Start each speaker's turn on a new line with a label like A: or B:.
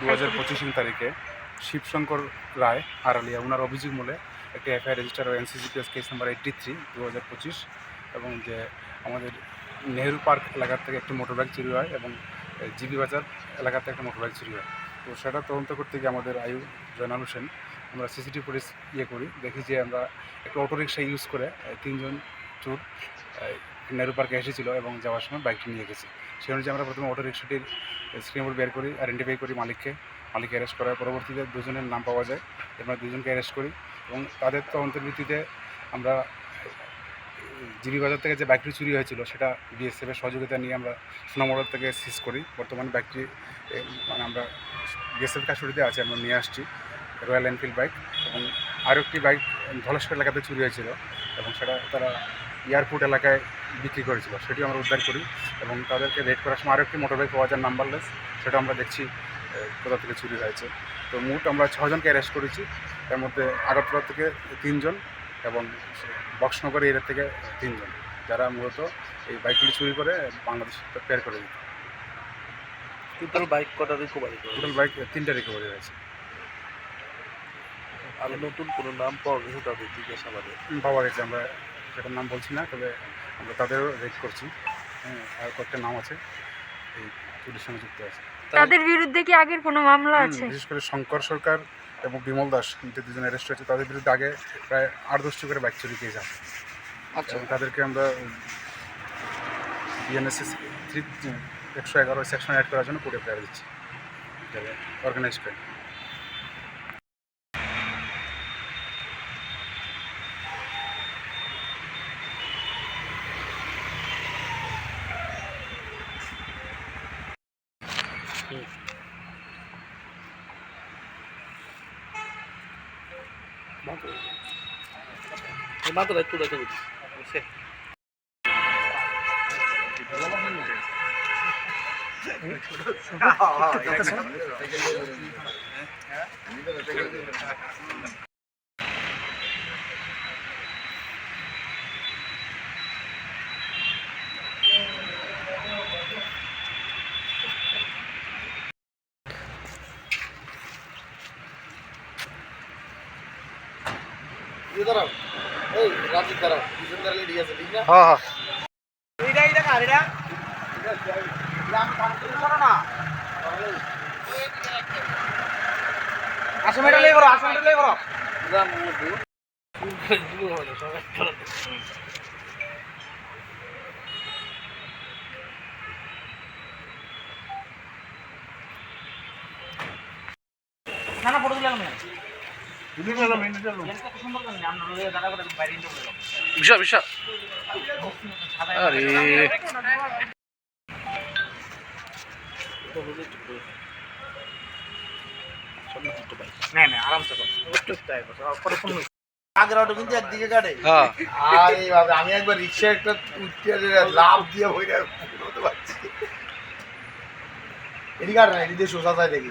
A: দু হাজার পঁচিশ তারিখে শিবশঙ্কর রায় আড়ালিয়া ওনার অভিযোগ মূলে একটি এফআইআর রেজিস্টার ও NCCPS case number eighty three দু হাজার পঁচিশ, এবং যে আমাদের নেহেরু পার্ক এলাকার থেকে একটি মোটরবাইক চুরি হয় এবং জিবি বাজার এলাকা থেকে একটা মোটরবাইক চুরি হয়। তো সেটা তদন্ত করতে গিয়ে আমাদের আয়ু জয়নাল হোসেন, আমরা সিসিটিভি ফুটেজ ইয়ে করি, দেখি যে আমরা একটা অটোরিক্সা ইউজ করে তিনজন চোর নেহেরু পার্কে এসেছিল এবং যাওয়ার সময় বাইকটি নিয়ে গেছে। সেই অনুযায়ী আমরা প্রথমে অটো রিক্সাটির স্ক্রিনবোর্ড বের করি আইডেন্টিফাই করি মালিককে। মালিককে অ্যারেস্ট করার পরবর্তীতে দুজনের নাম পাওয়া যায়। আমরা দুজনকে অ্যারেস্ট করি এবং তাদের তদন্তের ভিত্তিতে আমরা জিবি বাজার থেকে যে বাইকটি চুরি হয়েছিল, সেটা বিএসএফের সহযোগিতা নিয়ে আমরা সোনামোড়ার থেকে সিজ করি। বর্তমানে বাইকটি মানে আমরা বিএসএফ কাস্টডিতে আছে, আমরা নিয়ে আসছি রয়্যাল এনফিল্ড বাইক এবং আরও একটি বাইক ধলেশ্বর এলাকাতে চুরি হয়েছিল এবং সেটা তারা এয়ারপোর্ট এলাকায় বিক্রি করেছিল সেটিও আমরা উদ্ধার করি এবং তাদেরকে রেড করার সময় আরও একটি মোটর বাইক পাওয়া যায় নাম্বারলেস সেটা আমরা দেখছি কোথা থেকে চুরি হয়েছে। তো মোট আমরা ছজনকে অ্যারেস্ট করেছি তার মধ্যে আগরতলা থেকে তিনজন এবং বক্সনগর এরিয়া থেকে তিনজন যারা মূলত এই বাইকগুলি চুরি করে বাংলাদেশ পেয়ার করে দিত।
B: টোটাল বাইক কটা রিকভারি
A: টোটাল বাইক তিনটা রিকভারি হয়েছে।
B: আর নতুন কোনো নাম পাওয়া গেছে তাদের জিজ্ঞাসাবাদে?
A: পাওয়া গেছে আমরা সেটার নাম বলছি না তবে আমরা তাদেরও রেড করছি। হ্যাঁ আর কয়েকটা নাম আছে এই পুলিশের সঙ্গে যুক্ত আছে।
C: তাদের বিরুদ্ধে কি আগের কোনো মামলা আছে?
A: বিশেষ করে শঙ্কর সরকার এবং বিমল দাস যে দুজন অ্যারেস্ট হয়েছে তাদের বিরুদ্ধে আগে প্রায় আট দশটি করে বাইক চুরি কেস আছে।
B: আচ্ছা।
A: তাদেরকে আমরা বিএনএসএস থ্রি একশো এগারো সেকশন অ্যাড করার জন্য কোর্টে প্রেয়ার দিচ্ছি। অর্গানাইজ করে
B: মাত্র একটু দেখে দিচ্ছি দাঁড়াও। এই রাজীব দাঁড়াও। দুজন দাঁড়ালে ঠিক আছে ঠিক না?
A: হ্যাঁ হ্যাঁ।
B: এইটা এইটা কার এটা?
D: আশি মিটার লেগে করো লেগে করো না না ফটো তুলে
B: বিশা বিশা আরে।
D: না না আরামসে করো। পরে ফোন
B: আগের অটো কিন্তু একদিকে কাটে।
E: হ্যাঁ।
B: আমি একবার রিক্সা একটা লাভ দিয়ে পারছি এদিকে আর না এদিকে সোজা যায় দেখি।